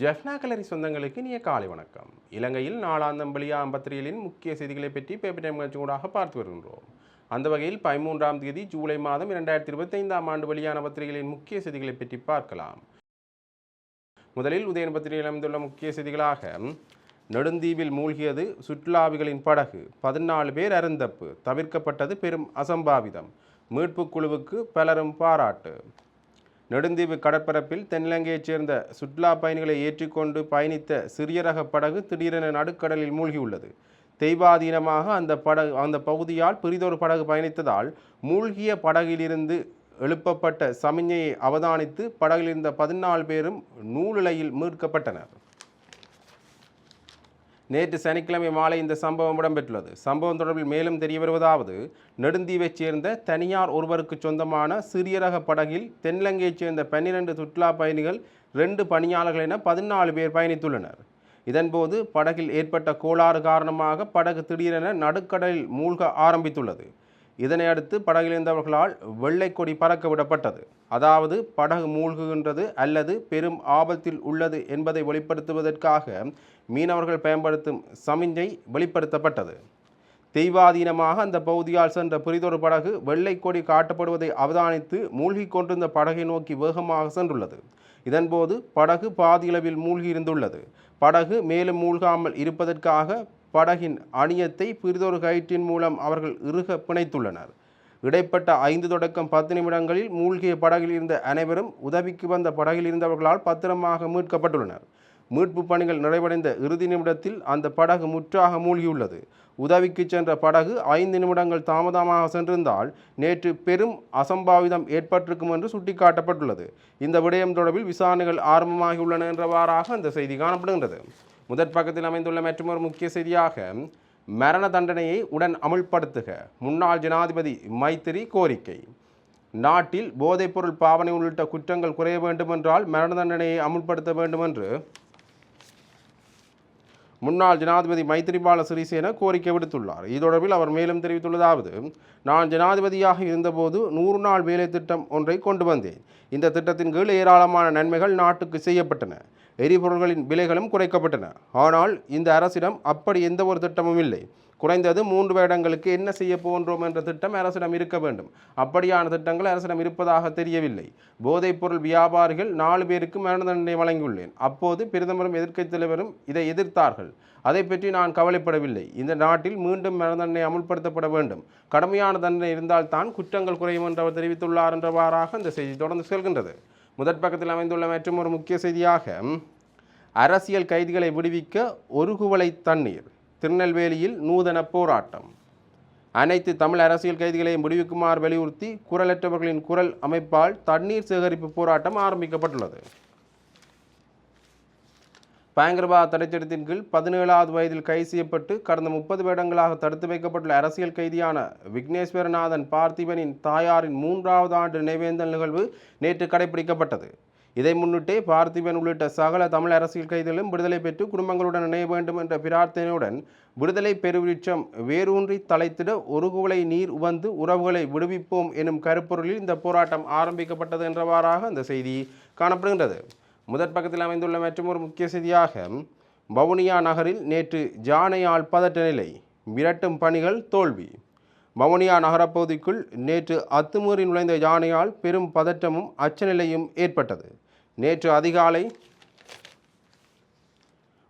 ஜெஃப்னா கலரி சொந்தங்களுக்கு இனிய காலை வணக்கம். இலங்கையில் நாளாந்தம் வெளியா முக்கிய செய்திகளை பற்றி பேப்பர் டைம் கூடாக பார்த்து வருகின்றோம். அந்த வகையில் பதிமூன்றாம் தேதி ஜூலை மாதம் இரண்டாயிரத்தி இருபத்தைந்தாம் ஆண்டு வெளியான பத்திரிகைகளின் முக்கிய செய்திகளை பற்றி பார்க்கலாம். முதலில் உதயன் பத்திரிகையில் அமைந்துள்ள முக்கிய செய்திகளாக நெடுந்தீவில் மூழ்கியது சுற்றுலாவிகளின் படகு பதினாலு பேர் அருந்தப்பு தவிர்க்கப்பட்டது பெரும் அசம்பாவிதம் மீட்புக் குழுவுக்கு பலரும் பாராட்டு. நெடுந்தீவு கடற்பரப்பில் தென்னிலங்கையைச் சேர்ந்த சுற்றுலா பயணிகளை ஏற்றிக்கொண்டு பயணித்த சிறிய ரக படகு திடீரென நடுக்கடலில் மூழ்கியுள்ளது. தெய்வாதீனமாக அந்த படகு அந்த பகுதியால் பெரிதொரு படகு பயணித்ததால் மூழ்கிய படகிலிருந்து எழுப்பப்பட்ட சமிஞ்சையை அவதானித்து படகிலிருந்த பதினாலு பேரும் நூலிழையில் மீட்கப்பட்டனர். நேற்று சனிக்கிழமை மாலை இந்த சம்பவம் இடம்பெற்றுள்ளது. சம்பவம் தொடர்பில் மேலும் தெரிய வருவதாவது நெடுந்தீவைச் சேர்ந்த தனியார் ஒருவருக்கு சொந்தமான சிறிய ரக படகில் தென்னிலங்கையைச் சேர்ந்த பன்னிரண்டு சுற்றுலா பயணிகள் ரெண்டு பணியாளர்கள் என பதினாலு பேர் பயணித்துள்ளனர். இதன்போது படகில் ஏற்பட்ட கோளாறு காரணமாக படகு திடீரென நடுக்கடலில் மூழ்க ஆரம்பித்துள்ளது. இதனை அடுத்து படகிலிருந்தவர்களால் வெள்ளை கொடி பறக்க விடப்பட்டது. அதாவது படகு மூழ்குகின்றது அல்லது பெரும் ஆபத்தில் உள்ளது என்பதை வெளிப்படுத்துவதற்காக மீனவர்கள் பயன்படுத்தும் சமிஞ்சை வெளிப்படுத்தப்பட்டது. தெய்வாதீனமாக அந்த பகுதியால் சென்ற புரிதொரு படகு வெள்ளை கொடி காட்டப்படுவதை அவதானித்து மூழ்கிக் கொண்டிருந்த படகை நோக்கி வேகமாக சென்றுள்ளது. இதன்போது படகு பாதியளவில் மூழ்கி இருந்துள்ளது படகு மேலும் மூழ்காமல் இருப்பதற்காக படகின் அணியத்தை பிரிதொரு கயிற்றின் மூலம் அவர்கள் இறுக பிணைத்துள்ளனர். இடைப்பட்ட ஐந்து தொடக்கம் பத்து நிமிடங்களில் மூழ்கிய படகில் இருந்த அனைவரும் உதவிக்கு வந்த படகில் இருந்தவர்களால் பத்திரமாக மீட்கப்பட்டுள்ளனர். மீட்பு பணிகள் நிறைவடைந்த இறுதி நிமிடத்தில் அந்த படகு முற்றாக மூழ்கியுள்ளது. உதவிக்கு சென்ற படகு ஐந்து நிமிடங்கள் தாமதமாக சென்றிருந்தால் நேற்று பெரும் அசம்பாவிதம் ஏற்பட்டிருக்கும் என்று சுட்டிக்காட்டப்பட்டுள்ளது. இந்த விடயம் தொடர்பில் விசாரணைகள் ஆரம்பமாகியுள்ளன என்றவாறாக அந்த செய்தி காணப்படுகின்றது. முதற் பக்கத்தில் அமைந்துள்ள மற்றொரு முக்கிய செய்தியாக மரண தண்டனையை உடன் அமுல்படுத்துக. முன்னாள் ஜனாதிபதி மைத்திரி கோரிக்கை. நாட்டில் போதைப்பொருள் பாவனை உள்ளிட்ட குற்றங்கள் குறைய வேண்டுமென்றால் மரண தண்டனையை அமுல்படுத்த வேண்டுமென்று முன்னாள் ஜனாதிபதி மைத்திரிபால சிறிசேன கோரிக்கை விடுத்துள்ளார். இது தொடர்பில் அவர் மேலும் தெரிவித்துள்ளதாவது நான் ஜனாதிபதியாக இருந்தபோது நூறு நாள் வேலை திட்டம் ஒன்றை கொண்டு வந்தேன். இந்த திட்டத்தின் கீழ் ஏராளமான நன்மைகள் நாட்டுக்கு செய்யப்பட்டன. எரிபொருள்களின் விலைகளும் குறைக்கப்பட்டன. ஆனால் இந்த அரசிடம் அப்படி எந்த ஒரு திட்டமும் இல்லை. குறைந்தது மூன்று வருடங்களுக்கு என்ன செய்ய போன்றோம் என்ற திட்டம் அரசிடம் இருக்க வேண்டும். அப்படியான திட்டங்கள் அரசிடம் இருப்பதாக தெரியவில்லை. போதைப்பொருள் வியாபாரிகள் நாலு பேருக்கு மரண தண்டனை வழங்கியுள்ளேன். அப்போது பிரதமரும் எதிர்க்கட்சித் தலைவரும் இதை எதிர்த்தார்கள். அதை பற்றி நான் கவலைப்படவில்லை. இந்த நாட்டில் மீண்டும் மரண தண்டனை அமுல்படுத்தப்பட வேண்டும். கடுமையான தண்டனை இருந்தால்தான் குற்றங்கள் குறையும் என்று அவர் தெரிவித்துள்ளார் என்றவாறாக இந்த செய்தி தொடர்ந்து செல்கின்றது. முதற் பக்கத்தில் அமைந்துள்ள மற்றும் ஒரு முக்கிய செய்தியாக அரசியல் கைதிகளை விடுவிக்க ஒரு குவளை தண்ணீர் திருநெல்வேலியில் நூதன போராட்டம். அனைத்து தமிழ் அரசியல் கைதிகளையும் விடுவிக்குமாறு வலியுறுத்தி குரலற்றவர்களின் குரல் அமைப்பால் தண்ணீர் சேகரிப்பு போராட்டம் ஆரம்பிக்கப்பட்டுள்ளது. பயங்கரவாத தடைச்சட்டத்தின் கீழ் பதினேழாவது வயதில் கைது செய்யப்பட்டு கடந்த முப்பது வருடங்களாக தடுத்து வைக்கப்பட்டுள்ள அரசியல் கைதியான விக்னேஸ்வரநாதன் பார்த்திபனின் தாயாரின் மூன்றாவது ஆண்டு நினைவேந்தல் நிகழ்வு நேற்று கடைபிடிக்கப்பட்டது. இதை முன்னிட்டே பார்த்திபன் உள்ளிட்ட சகல தமிழ் அரசியல் கைதிகளும் விடுதலை பெற்று குடும்பங்களுடன் இணைய வேண்டும் என்ற பிரார்த்தனையுடன் விடுதலை பெருவிருட்சம் வேரூன்றி தலைத்திட ஒரு குவளை நீர் உவந்து உறவுகளை விடுவிப்போம் எனும் கருப்பொருளில் இந்த போராட்டம் ஆரம்பிக்கப்பட்டது என்றவாறாக அந்த செய்தி காணப்படுகின்றது. முதற் பக்கத்தில் அமைந்துள்ள ஒரு முக்கிய செய்தியாக வவுனியா நகரில் நேற்று ஜானையால் பதட்ட நிலை விரட்டும் பணிகள் தோல்வி. வவுனியா நகரப்பகுதிக்குள் நேற்று அத்துமீறி நுழைந்த யானையால் பெரும் பதற்றமும் அச்சநிலையும் ஏற்பட்டது. நேற்று அதிகாலை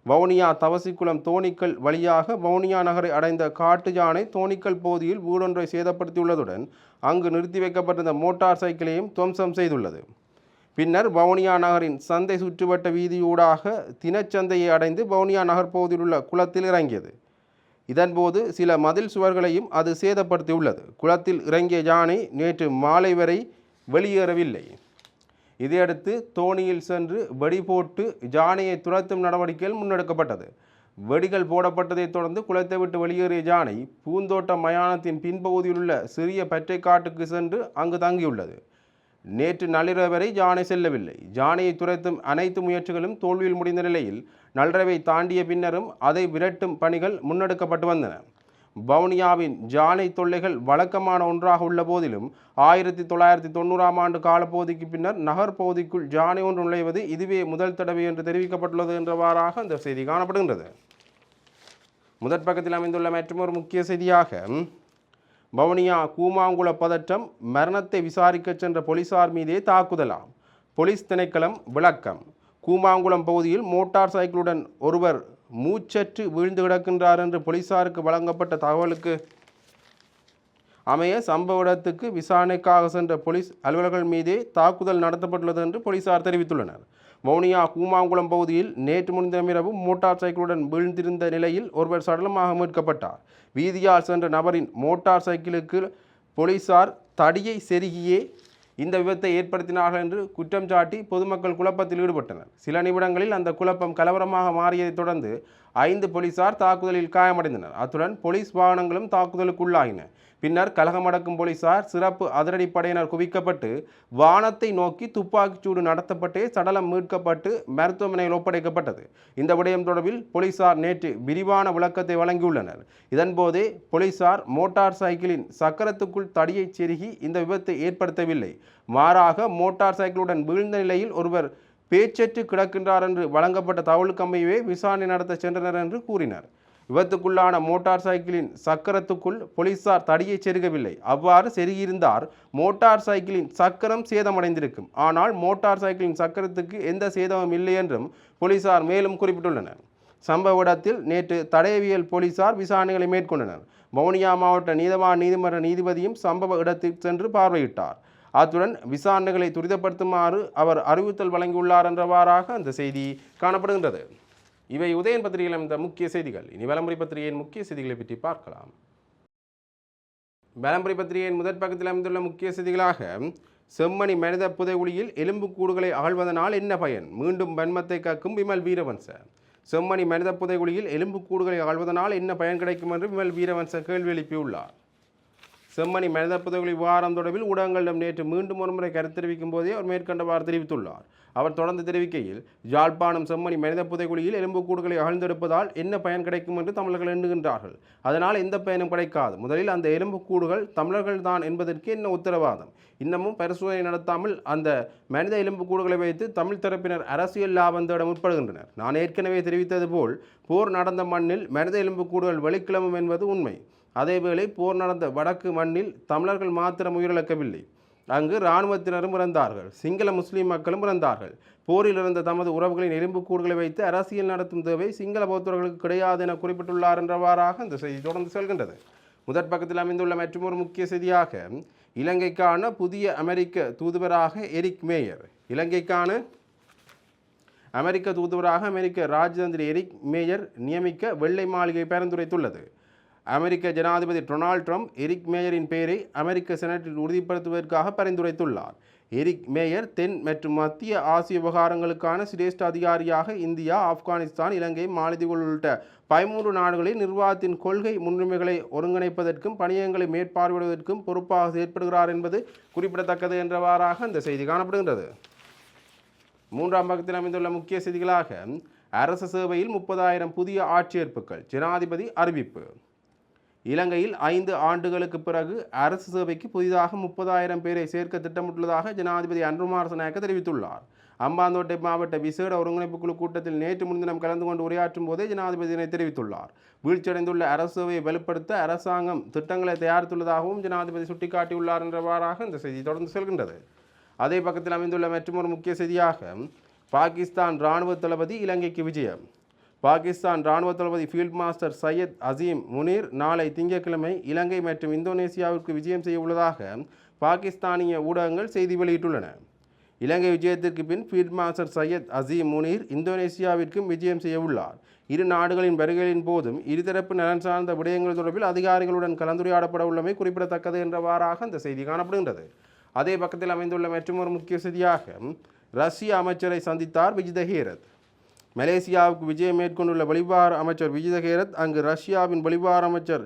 வவுனியா தவசிக்குளம் தோணிக்கல் வழியாக வவுனியா நகரை அடைந்த காட்டு யானை தோணிக்கல் பகுதியில் வீடொன்றை சேதப்படுத்தியுள்ளதுடன் அங்கு நிறுத்தி வைக்கப்பட்டிருந்த மோட்டார் சைக்கிளையும் துவம்சம் செய்துள்ளது. பின்னர் வவுனியா நகரின் சந்தை சுற்றுவட்ட வீதியூடாக தினச்சந்தையை அடைந்து வவுனியா நகர் பகுதியில் உள்ள குளத்தில் இறங்கியது. இதன்போது சில மதில் சுவர்களையும் அது சேதப்படுத்தியுள்ளது. குளத்தில் இறங்கிய யானை நேற்று மாலை வரை வெளியேறவில்லை. இதையடுத்து தோணியில் சென்று வெடி போட்டு யானையை துரத்தும் நடவடிக்கைகள் முன்னெடுக்கப்பட்டது. வெடிகள் போடப்பட்டதைத் தொடர்ந்து குளத்தை விட்டு வெளியேறிய யானை பூந்தோட்ட மயானத்தின் பின்பகுதியில் உள்ள சிறிய பற்றை காட்டுக்கு சென்று அங்கு தங்கியுள்ளது. நேற்று நள்ளிரவு வரை ஜானை செல்லவில்லை. ஜானையை துரத்தும் அனைத்து முயற்சிகளும் தோல்வியில் முடிந்த நிலையில் நள்ளிரவை தாண்டிய பின்னரும் அதை விரட்டும் பணிகள் முன்னெடுக்கப்பட்டு வந்தன. வவுனியாவின் ஜானை தொல்லைகள் வழக்கமான ஒன்றாக உள்ள போதிலும் ஆயிரத்தி தொள்ளாயிரத்தி தொண்ணூறாம் ஆண்டு காலப்பகுதிக்கு பின்னர் நகர்ப்பகுதிக்குள் ஜானை ஒன்று நுழைவது இதுவே முதல் தடவை என்று தெரிவிக்கப்பட்டுள்ளது என்றவாறாக அந்த செய்தி காணப்படுகின்றது. முதற் பக்கத்தில் அமைந்துள்ள மற்றொரு முக்கிய செய்தியாக வவுனியா கூமாங்குள பதற்றம் மரணத்தை விசாரிக்கச் சென்ற போலீசார் மீதே தாக்குதலாம். போலீஸ் திணைக்களம் விளக்கம். கூமாங்குளம் பகுதியில் மோட்டார் சைக்கிளுடன் ஒருவர் மூச்சற்று வீழ்ந்து கிடக்கின்றார் என்று போலீசாருக்கு வழங்கப்பட்ட தகவலுக்கு அமைய சம்பவ இடத்துக்கு விசாரணைக்காக சென்ற போலீஸ் அலுவலர்கள் மீதே தாக்குதல் நடத்தப்பட்டுள்ளது என்று போலீசார் தெரிவித்துள்ளனர். வவுனியா கூமாங்குளம் பகுதியில் நேற்று முன்தினமிரவு மோட்டார் சைக்கிளுடன் வீழ்ந்திருந்த நிலையில் ஒருவர் சடலமாக மீட்கப்பட்டார். வீதியால் சென்ற நபரின் மோட்டார் சைக்கிளுக்கு போலீசார் தடியை செருகியே இந்த விபத்தை ஏற்படுத்தினார்கள் என்று குற்றம் சாட்டி பொதுமக்கள் குழப்பத்தில் ஈடுபட்டனர். சில நிமிடங்களில் அந்த குழப்பம் கலவரமாக மாறியதைத் தொடர்ந்து ஐந்து போலீசார் தாக்குதலில் காயமடைந்தனர். அத்துடன் போலீஸ் வாகனங்களும் தாக்குதலுக்குள்ளாகின பின்னர் கலகமடக்கும் போலீசார் சிறப்பு அதிரடிப்படையினர் குவிக்கப்பட்டு வானத்தை நோக்கி துப்பாக்கிச்சூடு நடத்தப்பட்டே சடலம் மீட்கப்பட்டு மருத்துவமனையில் ஒப்படைக்கப்பட்டது. இந்த விடயம் தொடர்பில் போலீசார் நேற்று விரிவான விளக்கத்தை வழங்கியுள்ளனர். இதன்போதே போலீசார் மோட்டார் சைக்கிளின் சக்கரத்துக்குள் தடியைச் செருகி இந்த விபத்தை ஏற்படுத்தவில்லை. மாறாக மோட்டார் சைக்கிளுடன் வீழ்ந்த நிலையில் ஒருவர் பேச்சற்று கிடக்கின்றார் என்று வழங்கப்பட்ட தகவலுக்கமையவே விசாரணை நடத்த சென்றனர் என்று கூறினர். விபத்துக்குள்ளான மோட்டார் சைக்கிளின் சக்கரத்துக்குள் போலீசார் தடியை செருகவில்லை. அவ்வாறு செருகியிருந்தார் மோட்டார் சைக்கிளின் சக்கரம் சேதமடைந்திருக்கும். ஆனால் மோட்டார் சைக்கிளின் சக்கரத்துக்கு எந்த சேதமும் இல்லை என்றும் போலீசார் மேலும் குறிப்பிட்டுள்ளனர். சம்பவ இடத்தில் நேற்று தடயவியல் போலீசார் விசாரணைகளை மேற்கொண்டனர். வவுனியா மாவட்ட நீதவான் நீதிமன்ற நீதிபதியும் சம்பவ இடத்திற்கு சென்று பார்வையிட்டார். அத்துடன் விசாரணைகளை துரிதப்படுத்துமாறு அவர் அறிவுறுத்தல் வழங்கியுள்ளார் என்றவாறாக அந்த செய்தி காணப்படுகின்றது. இவை உதயன் பத்திரிகையில் அமைந்த முக்கிய செய்திகள். இனி வலம்புரி பத்திரிகையின் முக்கிய செய்திகளை பற்றி பார்க்கலாம். வலம்புரி பத்திரிகையின் முதற் பக்கத்தில் அமைந்துள்ள முக்கிய செய்திகளாக செம்மணி மனித புதைகுழியில் எலும்புக்கூடுகளை ஆழ்வதனால் என்ன பயன்? மீண்டும் வன்மத்தை காக்கும் விமல் வீரவன்ச. செம்மணி மனித புதைகுழியில் எலும்புக்கூடுகளை ஆழ்வதனால் என்ன பயன் கிடைக்கும் என்று விமல் வீரவன்ச கேள்வி எழுப்பியுள்ளார். செம்மணி மனித புதைகுழி விவகாரம் தொடர்பில் ஊடகங்களிடம் நேற்று மீண்டும் ஒருமுறை கருத்து தெரிவிக்கும் போதே அவர் மேற்கண்டவாறு தெரிவித்துள்ளார். அவர் தொடர்ந்து தெரிவிக்கையில் யாழ்ப்பாணம் செம்மணி மனித புதைகுழியில் எலும்புக்கூடுகளை அகழ்ந்தெடுப்பதால் என்ன பயன் கிடைக்கும் என்று தமிழர்கள் எண்ணுகின்றார்கள். அதனால் எந்த பயனும் கிடைக்காது. முதலில் அந்த எலும்புக்கூடுகள் தமிழர்கள் தான் என்பதற்கு என்ன உத்தரவாதம்? இன்னமும் பரிசோதனை நடத்தாமல் அந்த மனித எலும்புக்கூடுகளை வைத்து தமிழ் தரப்பினர் அரசியல் லாபம் தேட முற்படுகின்றனர். நான் ஏற்கனவே தெரிவித்தது போல் போர் நடந்த மண்ணில் மனித எலும்புக்கூடுகள் வெளிக்கிழமும் என்பது உண்மை. அதேவேளை போர் நடந்த வடக்கு மண்ணில் தமிழர்கள் மாத்திரம் உயிரிழக்கவில்லை. அங்கு இராணுவத்தினரும் இறந்தார்கள். சிங்கள முஸ்லீம் மக்களும் இறந்தார்கள். போரில் இருந்த தமது உறவுகளின் எலும்புக்கூடுகளை வைத்து அரசியல் நடத்தும் தேவை சிங்கள பௌத்தர்களுக்கு கிடையாது என குறிப்பிட்டுள்ளார் என்றவாறாக இந்த செய்தி தொடர்ந்து செல்கின்றது. முதற் பக்கத்தில் அமைந்துள்ள மற்றொரு முக்கிய செய்தியாக இலங்கைக்கான புதிய அமெரிக்க தூதுவராக எரிக் மேயர். இலங்கைக்கான அமெரிக்க தூதுவராக அமெரிக்க ராஜதந்திரி எரிக் மேயர் நியமிக்க வெள்ளை மாளிகை பரிந்துரைத்துள்ளது. அமெரிக்க ஜனாதிபதி டொனால்ட் ட்ரம்ப் எரிக் மேயரின் பெயரை அமெரிக்க செனட்டில் உறுதிப்படுத்துவதற்காக பரிந்துரைத்துள்ளார். எரிக் மேயர் தென் மற்றும் மத்திய ஆசிய விவகாரங்களுக்கான சிரேஷ்ட அதிகாரியாக இந்தியா ஆப்கானிஸ்தான் இலங்கை மாலத்தீவுகள் உள்ளிட்ட பதிமூன்று நாடுகளில் நிர்வாகத்தின் கொள்கை முன்னுரிமைகளை ஒருங்கிணைப்பதற்கும் பணியங்களை மேற்பார்வையிடுவதற்கும் பொறுப்பாக செயற்படுகிறார் என்பது குறிப்பிடத்தக்கது என்றவாறாக இந்த செய்தி காணப்படுகின்றது. மூன்றாம் பக்கத்தில் அமைந்துள்ள முக்கிய செய்திகளாக அரசு சேவையில் முப்பதாயிரம் புதிய ஆட்சேர்ப்புகள் ஜனாதிபதி அறிவிப்பு. இலங்கையில் ஐந்து ஆண்டுகளுக்கு பிறகு அரசு சேவைக்கு புதிதாக முப்பதாயிரம் பேரை சேர்க்க திட்டமிட்டுள்ளதாக ஜனாதிபதி அன்ருமாரசநாயக்க தெரிவித்துள்ளார். அம்பாந்தோட்டை மாவட்ட விசேட ஒருங்கிணைப்பு குழு கூட்டத்தில் நேற்று முன்தினம் கலந்து கொண்டு உரையாற்றும் போதே ஜனாதிபதி இதனை தெரிவித்துள்ளார். வீழ்ச்சியடைந்துள்ள அரசு சேவையை வலுப்படுத்த அரசாங்கம் திட்டங்களை தயாரித்துள்ளதாகவும் ஜனாதிபதி சுட்டிக்காட்டியுள்ளார் என்றவாறாக இந்த செய்தி தொடர்ந்து செல்கின்றது. அதே பக்கத்தில் அமைந்துள்ள மற்றொரு முக்கிய செய்தியாக பாகிஸ்தான் இராணுவ தளபதி இலங்கைக்கு விஜயம். பாகிஸ்தான் இராணுவ தளபதி ஃபீல்ட் மாஸ்டர் சையத் அசீம் முனீர் நாளை திங்கட்கிழமை இலங்கை மற்றும் இந்தோனேசியாவிற்கு விஜயம் செய்ய உள்ளதாக பாகிஸ்தானிய ஊடகங்கள் செய்தி வெளியிட்டுள்ளன. இலங்கை விஜயத்திற்கு பின் ஃபீல்ட் மாஸ்டர் சையத் அசீம் முனீர் இந்தோனேசியாவிற்கும் விஜயம் செய்ய உள்ளார். இரு நாடுகளின் வருகைகளின் போதும் இருதரப்பு நலன் சார்ந்த விடயங்கள் தொடர்பில் அதிகாரிகளுடன் கலந்துரையாடப்பட உள்ளமை குறிப்பிடத்தக்கது என்றவாறாக அந்த செய்தி காணப்படுகின்றது. அதே பக்கத்தில் அமைந்துள்ள மற்றொரு முக்கிய செய்தியாக ரஷ்ய அமைச்சரை சந்தித்தார் விஜித ஹீரத். மலேசியாவுக்கு விஜயம் மேற்கொண்டுள்ள வெளிவார அமைச்சர் விஜயதகேரத் அங்கு ரஷ்யாவின் வெளிவார அமைச்சர்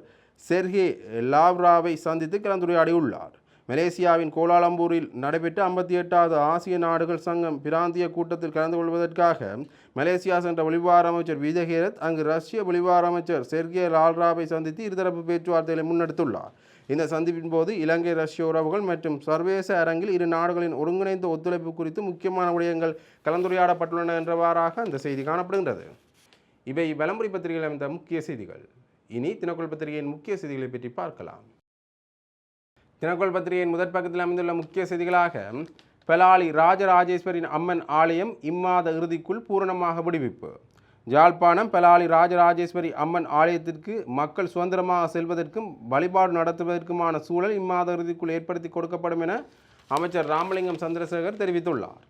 செர்கே லாவ்ராவை சந்தித்து கலந்துரையாடியுள்ளார். மலேசியாவின் கோலாலம்பூரில் நடைபெற்ற ஐம்பத்தி எட்டாவது ஆசிய நாடுகள் சங்கம் பிராந்திய கூட்டத்தில் கலந்து கொள்வதற்காக மலேசியா சென்ற வெளிவார அமைச்சர் விஜயகேரத் அங்கு ரஷ்ய வெளிவார அமைச்சர் செர்கே லால்ராவை சந்தித்து இருதரப்பு பேச்சுவார்த்தைகளை முன்னெடுத்துள்ளார். இந்த சந்திப்பின் போது இலங்கை ரஷ்ய உறவுகள் மற்றும் சர்வதேச அரங்கில் இரு நாடுகளின் ஒருங்கிணைந்த ஒத்துழைப்பு குறித்து முக்கியமான விடயங்கள் கலந்துரையாடப்பட்டுள்ளன என்றவாறாக அந்த செய்தி காணப்படுகின்றது. இவை விளம்பரி பத்திரிகையில் அமைந்த முக்கிய செய்திகள். இனி தினக்குள் பத்திரிகையின் முக்கிய செய்திகளை பற்றி பார்க்கலாம். தினக்குள் பத்திரிகையின் முதற் பக்கத்தில் அமைந்துள்ள முக்கிய செய்திகளாக பெலாலி ராஜராஜேஸ்வரின் அம்மன் ஆலயம் இம்மாத இறுதிக்குள் பூரணமாக விடுவிப்பு. ஜாழ்ப்பாணம் பெலாலி ராஜராஜேஸ்வரி அம்மன் ஆலயத்திற்கு மக்கள் சுதந்திரமாக செல்வதற்கும் வழிபாடு நடத்துவதற்குமான சூழல் இம்மாத இறுதிக்குள் ஏற்படுத்தி கொடுக்கப்படும் என அமைச்சர் ராமலிங்கம் சந்திரசேகர் தெரிவித்துள்ளார்.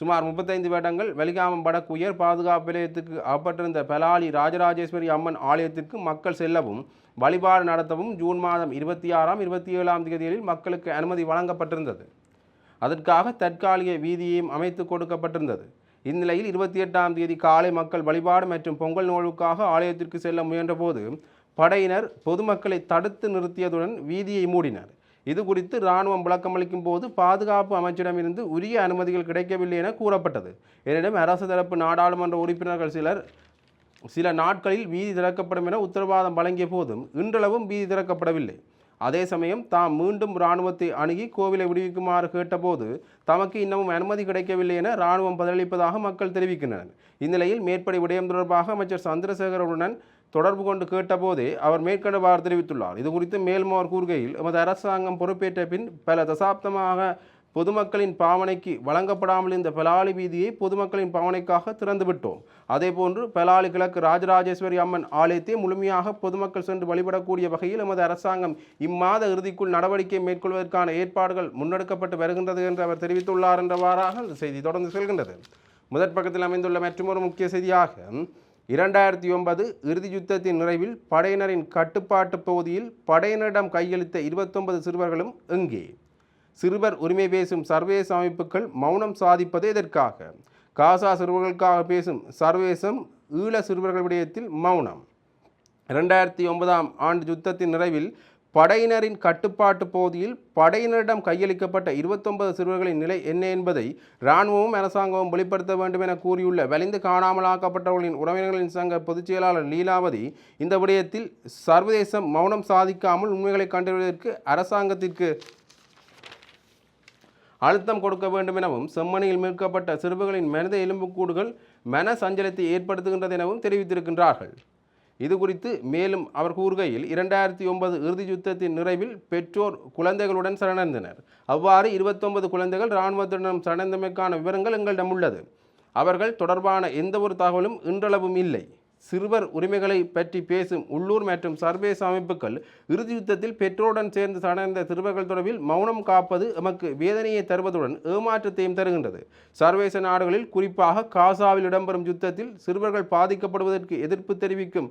சுமார் முப்பத்தைந்து வேடங்கள் வெலிகாமம் வடக்கு உயர் பாதுகாப்பு நிலையத்துக்கு அகப்பட்டிருந்த பெலாலி ராஜராஜேஸ்வரி அம்மன் ஆலயத்திற்கு மக்கள் செல்லவும் வழிபாடு நடத்தவும் ஜூன் மாதம் இருபத்தி ஆறாம் இருபத்தி ஏழாம் தேதிகளில் மக்களுக்கு அனுமதி வழங்கப்பட்டிருந்தது. அதற்காக தற்காலிக வீதியையும் அமைத்து கொடுக்கப்பட்டிருந்தது. இந்நிலையில் இருபத்தி எட்டாம் தேதி காலை மக்கள் வழிபாடு மற்றும் பொங்கல் நோழுக்காக ஆலயத்திற்கு செல்ல முயன்றபோது படையினர் பொதுமக்களை தடுத்து நிறுத்தியதுடன் வீதியை மூடினர். இது குறித்து இராணுவம் விளக்கமளிக்கும் போது பாதுகாப்பு அமைச்சிடமிருந்து உரிய அனுமதிகள் கிடைக்கவில்லை என கூறப்பட்டது. எனினும் அரசு தரப்பு நாடாளுமன்ற உறுப்பினர்கள் சிலர் சில நாட்களில் வீதி திறக்கப்படும் என உத்தரவாதம் வழங்கிய போதும் இன்றளவும் வீதி திறக்கப்படவில்லை. அதே சமயம் தாம் மீண்டும் இராணுவத்தை அணுகி கோவிலை விடுவிக்குமாறு கேட்டபோது தமக்கு இன்னமும் அனுமதி கிடைக்கவில்லை என இராணுவம் பதிலளிப்பதாக மக்கள் தெரிவிக்கின்றனர். இந்நிலையில் மேற்படி விடயம் தொடர்பாக அமைச்சர் சந்திரசேகரனுடன் தொடர்பு கொண்டு கேட்டபோதே அவர் மேற்கண்டவாறு தெரிவித்துள்ளார். இது குறித்து மேலும் அவர் கூறுகையில் எமது அரசாங்கம் பொறுப்பேற்ற பின் பல தசாப்தமாக பொதுமக்களின் பாவனைக்கு வழங்கப்படாமல் இந்த பெலாலி வீதியை பொதுமக்களின் பாவனைக்காக திறந்துவிட்டோம். அதேபோன்று பெலாலி கிழக்கு ராஜராஜேஸ்வரி அம்மன் ஆலயத்தை முழுமையாக பொதுமக்கள் சென்று வழிபடக்கூடிய வகையில் எமது அரசாங்கம் இம்மாத இறுதிக்குள் நடவடிக்கை மேற்கொள்வதற்கான ஏற்பாடுகள் முன்னெடுக்கப்பட்டு வருகின்றது என்று அவர் தெரிவித்துள்ளார் என்றவாறாக அந்த செய்தி தொடர்ந்து செல்கின்றது. முதற் பக்கத்தில் அமைந்துள்ள மற்றொரு முக்கிய செய்தியாக இரண்டாயிரத்தி ஒன்பது இறுதி யுத்தத்தின் நிறைவில் படையினரின் கட்டுப்பாட்டு பகுதியில் படையினரிடம் கையளித்த இருபத்தொன்பது சிறுவர்களும் எங்கே? சிறுவர் உரிமை பேசும் சர்வதேச அமைப்புகள் மௌனம் சாதிப்பது எதற்காக காசா சிறுவர்களுக்காக பேசும் சர்வதேசம் ஈழ சிறுவர்கள் விடயத்தில் மௌனம். இரண்டாயிரத்தி ஒன்பதாம் ஆண்டு யுத்தத்தின் நிறைவில் படையினரின் கட்டுப்பாட்டு பகுதியில் படையினரிடம் கையளிக்கப்பட்ட இருபத்தொன்பது சிறுவர்களின் நிலை என்ன என்பதை இராணுவமும் அரசாங்கமும் வெளிப்படுத்த வேண்டும் என கூறியுள்ள வலிந்து காணாமலாக்கப்பட்டவர்களின் உறவினர்களின் சங்க பொதுச் செயலாளர் லீலாவதி இந்த விடயத்தில் சர்வதேசம் மௌனம் சாதிக்காமல் உண்மைகளை கண்டறிவதற்கு அரசாங்கத்திற்கு அழுத்தம் கொடுக்க வேண்டும் எனவும் செம்மணியில் மீட்கப்பட்ட சிறுவர்களின் மனித எலும்புக்கூடுகள் மன சஞ்சலத்தை ஏற்படுத்துகின்றது எனவும் தெரிவித்திருக்கின்றார்கள். இது குறித்து மேலும் அவர் கூறுகையில் இரண்டாயிரத்தி ஒன்பது இறுதி யுத்தத்தின் நிறைவில் பெற்றோர் குழந்தைகளுடன் சரணடைந்தனர். அவ்வாறு இருபத்தொன்பது குழந்தைகள் இராணுவத்துடன் சரணந்தமைக்கான விவரங்கள் எங்களிடம் உள்ளது. அவர்கள் தொடர்பான எந்த ஒரு தகவலும் இன்றளவும் இல்லை. சிறுவர் உரிமைகளை பற்றி பேசும் உள்ளூர் மற்றும் சர்வதேச அமைப்புகள் இறுதி யுத்தத்தில் பெற்றோருடன் சேர்ந்து சடர்ந்த சிறுவர்கள் தொடர்பில் மௌனம் காப்பது எமக்கு வேதனையை தருவதுடன் ஏமாற்றத்தையும் தருகின்றது. சர்வதேச நாடுகளில் குறிப்பாக காசாவில் இடம்பெறும் யுத்தத்தில் சிறுவர்கள் பாதிக்கப்படுவதற்கு எதிர்ப்பு தெரிவிக்கும்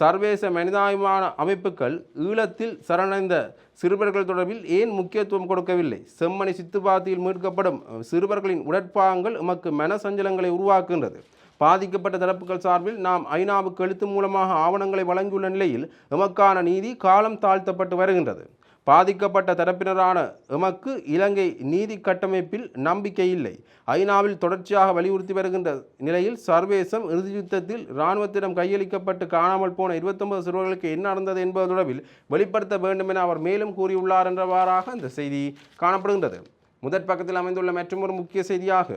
சர்வதேச மனிதாபிமான அமைப்புகள் ஈழத்தில் சரணடைந்த சிறுவர்கள் தொடர்பில் ஏன் முக்கியத்துவம் கொடுக்கவில்லை? செம்மணி சித்துபாத்தியில் மீட்கப்படும் சிறுவர்களின் உடற்பாகங்கள் எமக்கு மனசஞ்சலங்களை உருவாக்குகின்றது. பாதிக்கப்பட்ட தரப்புகள் சார்பில் நாம் ஐநாவுக்கு எழுத்து மூலமாக ஆவணங்களை வழங்கியுள்ள நிலையில் எமக்கான நீதி காலம் தாழ்த்தப்பட்டு வருகின்றது. பாதிக்கப்பட்ட தரப்பினரான எமக்கு இலங்கை நீதி கட்டமைப்பில் நம்பிக்கை இல்லை. ஐநாவில் தொடர்ச்சியாக வலியுறுத்தி வருகின்ற நிலையில் சர்வேசம் இறுதி யுத்தத்தில் இராணுவத்திடம் கையளிக்கப்பட்டு காணாமல் போன இருபத்தொன்பது சிறுவர்களுக்கு என்ன நடந்தது என்பது தொடர்பில் வெளிப்படுத்த வேண்டும் என அவர் மேலும் கூறியுள்ளார் என்றவாறாக இந்த செய்தி காணப்படுகின்றது. முதற் பக்கத்தில் அமைந்துள்ள மற்றொரு முக்கிய செய்தியாக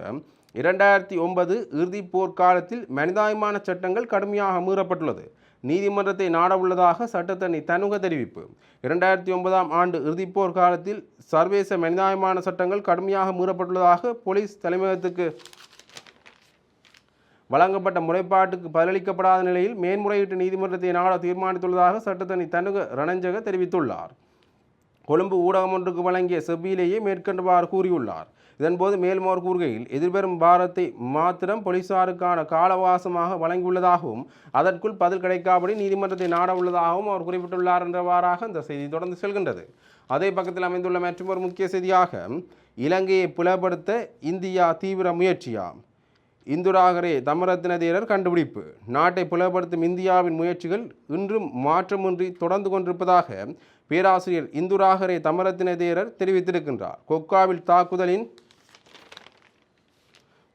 இரண்டாயிரத்தி ஒன்பது இறுதிப் போர்க்காலத்தில் மனிதாயமான சட்டங்கள் கடுமையாக மீறப்பட்டுள்ளது. நீதிமன்றத்தை நாட உள்ளதாக சட்டத்தணி தனுக தெரிவிப்பு. இரண்டாயிரத்தி ஒன்பதாம் ஆண்டு இறுதிப்போர் காலத்தில் சர்வதேச மனிதாயமான சட்டங்கள் கடுமையாக மீறப்பட்டுள்ளதாக போலீஸ் தலைமையகத்துக்கு வழங்கப்பட்ட முறைப்பாட்டுக்கு பதிலளிக்கப்படாத நிலையில் மேன்முறையீட்டு நீதிமன்றத்தை நாட தீர்மானித்துள்ளதாக சட்டத்தணி தனுக ரணஞ்சக தெரிவித்துள்ளார். கொழும்பு ஊடகம் ஒன்றுக்கு வழங்கிய செவ்வியிலேயே மேற்கண்டவாறு கூறியுள்ளார். இதன்போது மேலும் அவர் கூறுகையில் எதிர்வரும் பாரத்தை மாத்திரம் போலீசாருக்கான காலவாசமாக வழங்கியுள்ளதாகவும் அதற்குள் பதில் கிடைக்காபடி நீதிமன்றத்தை நாட உள்ளதாகவும் அவர் குறிப்பிட்டுள்ளார் என்றவாறாக இந்த செய்தி தொடர்ந்து செல்கின்றது. அதே பக்கத்தில் அமைந்துள்ள மற்றொரு முக்கிய செய்தியாக இலங்கையை புலப்படுத்த இந்தியா தீவிர முயற்சியாம் இந்துராகரே தமரத்ன தேரர் கண்டுபிடிப்பு. நாட்டை புலப்படுத்தும் இந்தியாவின் முயற்சிகள் இன்றும் மாற்றமின்றி தொடர்ந்து கொண்டிருப்பதாக பேராசிரியர் இந்துராகரே தமரத்ன தேரர் தெரிவித்திருக்கின்றார். கொக்காவில் தாக்குதலின்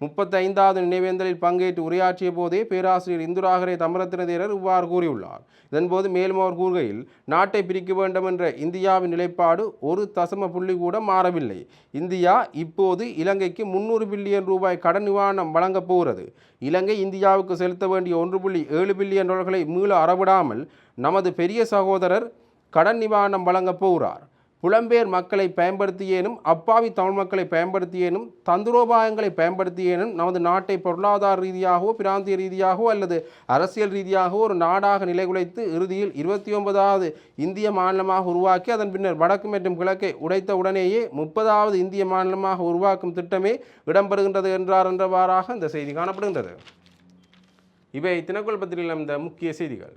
முப்பத்தைந்தாவது நினைவேந்தலில் பங்கேற்று உரையாற்றிய போதே பேராசிரியர் இந்துராகரே தமரத்தின தேரர் இவ்வாறு கூறியுள்ளார். இதன்போது மேலும் அவர் கூறுகையில் நாட்டை பிரிக்க வேண்டும் என்ற இந்தியாவின் நிலைப்பாடு ஒரு தசம புள்ளி கூட மாறவில்லை. இந்தியா இப்போது இலங்கைக்கு முன்னூறு பில்லியன் ரூபாய் கடன் நிவாரணம் வழங்கப் போகிறது. இலங்கை இந்தியாவுக்கு செலுத்த வேண்டிய ஒன்று புள்ளி ஏழு பில்லியன் டாலர்களை மீள அறவிடாமல் நமது பெரிய சகோதரர் கடன் நிவாரணம் வழங்கப் போகிறார். புலம்பெயர் மக்களை பயன்படுத்தியேனும் அப்பாவி தமிழ் மக்களை பயன்படுத்தியேனும் தந்திரோபாயங்களை பயன்படுத்தியேனும் நமது நாட்டை பொருளாதார ரீதியாகவோ பிராந்திய ரீதியாகவோ அல்லது அரசியல் ரீதியாகவோ ஒரு நாடாக நிலைகுலைத்து இறுதியில் இருபத்தி ஒன்பதாவது இந்திய மாநிலமாக உருவாக்கி அதன் பின்னர் வடக்கு மற்றும் கிழக்கை உடைத்த உடனேயே முப்பதாவது இந்திய மாநிலமாக உருவாக்கும் திட்டமே இடம்பெறுகின்றது என்றார் என்றவாறாக இந்த செய்தி காணப்படுகின்றது. இவை தினக்குள் பத்திரிகையில் இந்த முக்கிய செய்திகள்.